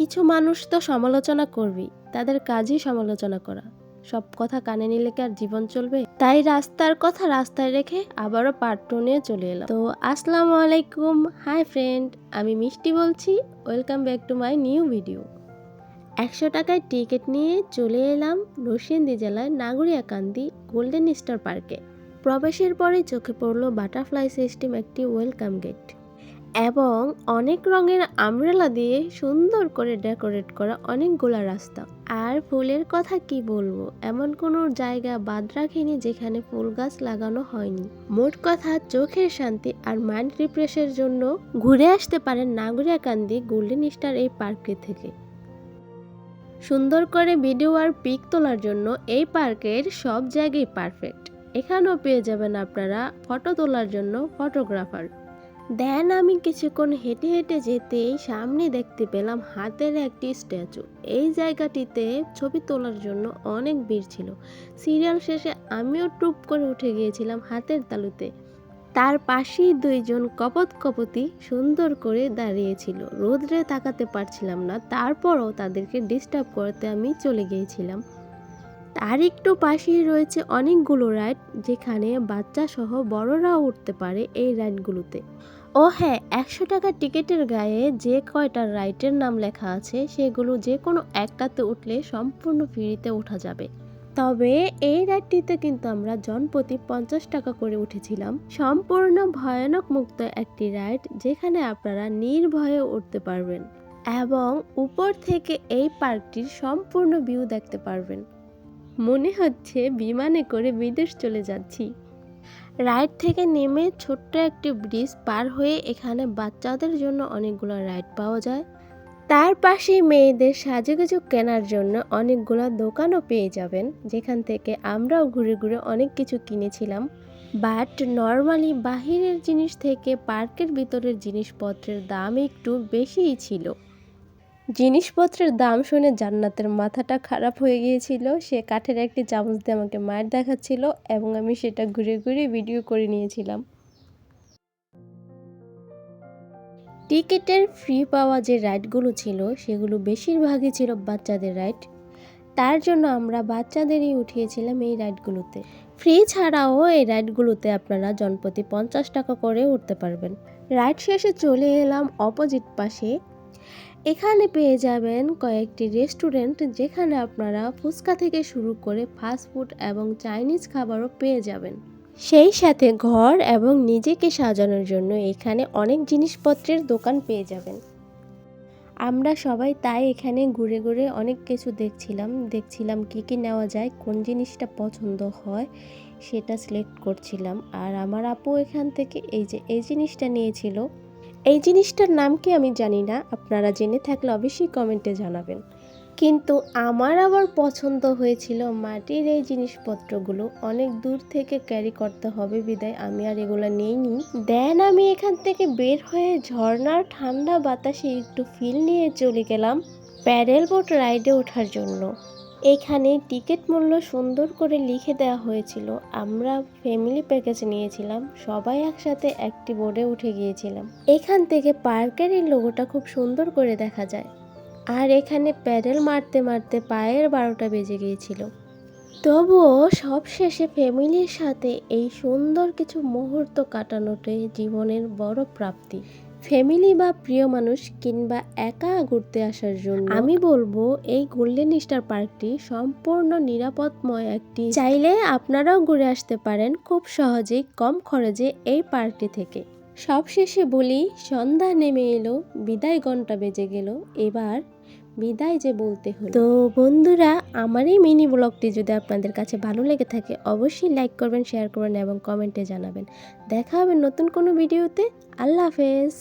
কিছু মানুষ তো সমালোচনা করবেই, তাদের কাজই সমালোচনা করা। সব কথা কানে নিলে কি আর জীবন চলবে? তাই রাস্তার কথা রাস্তায় রেখে আবারও পার্ট টু নিয়ে চলে এলাম। তো আসসালামু আলাইকুম হাই ফ্রেন্ড আমি মিষ্টি বলছি welcome back to my new video একশো টাকায় টিকিট নিয়ে চলে এলাম নরসিংদী জেলায় নাগরিয়াকান্দি গোল্ডেন স্টার পার্কে প্রবেশের পরেই চোখে পড়ল বাটারফ্লাই সিস্টেম একটি ওয়েলকাম গেট এবং অনেক রঙের আমরেলা দিয়ে সুন্দর করে ডেকোরেট করা অনেকগুলা রাস্তা। আর ফুলের কথা কি বলব? এমন কোনো জায়গা বাদ রাখিনি যেখানে ফুল গাছ লাগানো হয়নি। মোট কথা, চোখের শান্তি আর মাইন্ড রিফ্রেশের জন্য ঘুরে আসতে পারেন নাগরিয়াকান্দি গোল্ডেন স্টার এই পার্কটি থেকে। সুন্দর করে ভিডিও আর পিক তোলার জন্য এই পার্কের সব জায়গায় পারফেক্ট এখানেও পেয়ে যাবেন আপনারা ফটো তোলার জন্য ফটোগ্রাফার দেন আমি কিছুক্ষণ হেঁটে হেঁটে যেতেই সামনে দেখতে পেলাম হাতের একটি স্ট্যাচু। এই জায়গাটিতে ছবি তোলার জন্য অনেক ভিড় ছিল। সিরিয়াল শেষে আমিও টুপ করে উঠে গিয়েছিলাম হাতের তালুতে। তার পাশেই দুইজন কপত কপতি সুন্দর করে দাঁড়িয়েছিল। রোদ্রে তাকাতে পারছিলাম না, তারপরও তাদেরকে ডিস্টার্ব করতে আমি চলে গিয়েছিলাম। তার একটু পাশেই রয়েছে অনেকগুলো রাইড, যেখানে বাচ্চা সহ বড়রাও উঠতে পারে এই রাইডগুলোতে। ও হ্যাঁ একশো টাকা টিকিটের গায়ে যে কয়টা রাইডের নাম লেখা আছে, সেগুলো যে কোনো একটাতে উঠলে সম্পূর্ণ ফ্রিতে ওঠা যাবে। তবে এই রাইডটিতে কিন্তু আমরা জনপ্রতি পঞ্চাশ টাকা করে উঠেছিলাম। সম্পূর্ণ ভয়ানক মুক্ত একটি রাইড যেখানে আপনারা নির্ভয়ে উঠতে পারবেন এবং উপর থেকে এই পার্কটির সম্পূর্ণ ভিউ দেখতে পারবেন। মনে হচ্ছে বিমানে করে বিদেশ চলে যাচ্ছি। রাইড থেকে নেমে ছোট্ট একটি ব্রিজ পার হয়ে এখানে বাচ্চাদের জন্য অনেকগুলো রাইড পাওয়া যায়। তার পাশে মেয়েদের সাজুগুজু কেনার জন্য অনেকগুলো দোকানও পেয়ে যাবেন। যেখান থেকে আমরাও ঘুরে ঘুরে অনেক কিছু কিনেছিলাম। বাট নর্মালি বাহিরের জিনিস থেকে পার্কের ভিতরের জিনিসপত্রের দাম একটু বেশিই ছিল। জিনিসপত্রের দাম শুনে জান্নাতের মাথাটা খারাপ হয়ে গিয়েছিল। সে কাঠের একটি চামচ দিয়ে আমাকে মার দেখাচ্ছিল এবং আমি সেটা ঘুরে ঘুরে ভিডিও করে নিয়েছিলাম। টিকিটের ফ্রি পাওয়া যে রাইডগুলো ছিল, সেগুলো বেশিরভাগই ছিল বাচ্চাদের রাইড তার জন্য আমরা বাচ্চাদেরই উঠিয়েছিলাম এই রাইডগুলোতে ফ্রি ছাড়াও এই রাইডগুলোতে আপনারা জনপ্রতি পঞ্চাশ টাকা করে উঠতে পারবেন। রাইড শেষে চলে এলাম অপোজিট পাশে। এখানে পেয়ে যাবেন কয়েকটি রেস্টুরেন্ট যেখানে আপনারা ফুচকা থেকে শুরু করে ফাস্ট ফুড এবং চাইনিজ খাবারও পেয়ে যাবেন। সেই সাথে ঘর এবং নিজেকে সাজানোর জন্য এখানে অনেক জিনিসপত্রের দোকান পেয়ে যাবেন। আমরা সবাই তাই এখানে ঘুরে ঘুরে অনেক কিছু দেখছিলাম। দেখছিলাম কি কি নেওয়া যায়, কোন জিনিসটা পছন্দ হয় সেটা সিলেক্ট করছিলাম। আর আমার আপু এখান থেকে এই যে, এই জিনিসটা নিয়েছিল এই জিনিসটার নাম কি আমি জানি না, আপনারা জেনে থাকলে অবশ্যই কমেন্টে জানাবেন। কিন্তু আমার আবার পছন্দ হয়েছিল মাটির এই জিনিসপত্রগুলো, অনেক দূর থেকে ক্যারি করতে হবে বিদায়, আমি আর এগুলো নিইনি। দেন আমি এখান থেকে বের হয়ে ঝর্ণার ঠান্ডা বাতাসে একটু ফিল নিয়ে চলে গেলাম প্যাডেল বোট রাইডে ওঠার জন্য। এখানে টিকিট মূল্য সুন্দর করে লিখে দেওয়া হয়েছিল। আমরা ফ্যামিলি প্যাকেজ নিয়েছিলাম। সবাই একসাথে একটি বোর্ডে উঠে গিয়েছিলাম। এখান থেকে পার্কের এই লোগোটা খুব সুন্দর করে দেখা যায়। আর এখানে প্যাডেল মারতে মারতে পায়ের বারোটা বেজে গিয়েছিল। তবুও সবশেষে ফ্যামিলির সাথে এই সুন্দর কিছু মুহূর্ত কাটানোটাই জীবনের বড় প্রাপ্তি। ফ্যামিলি বা প্রিয় মানুষ কিংবা একা ঘুরতে আসার জন্য আমি বলব এই গোল্ডেন স্টার পার্কটি সম্পূর্ণ নিরাপদময় একটি চাইলে আপনারাও ঘুরে আসতে পারেন খুব সহজেই কম খরচে এই পার্কটি থেকে। সবশেষে বলি সন্ধ্যা নেমে এলো বিদায় ঘণ্টা বেজে গেল। এবার বিদায় যে বলতে হলো। তো বন্ধুরা, আমার এই মিনি ব্লগটি যদি আপনাদের কাছে ভালো লেগে থাকে, অবশ্যই লাইক করবেন, শেয়ার করবেন এবং কমেন্টে জানাবেন। দেখা হবে নতুন কোনো ভিডিওতে। আল্লাহ হাফেজ।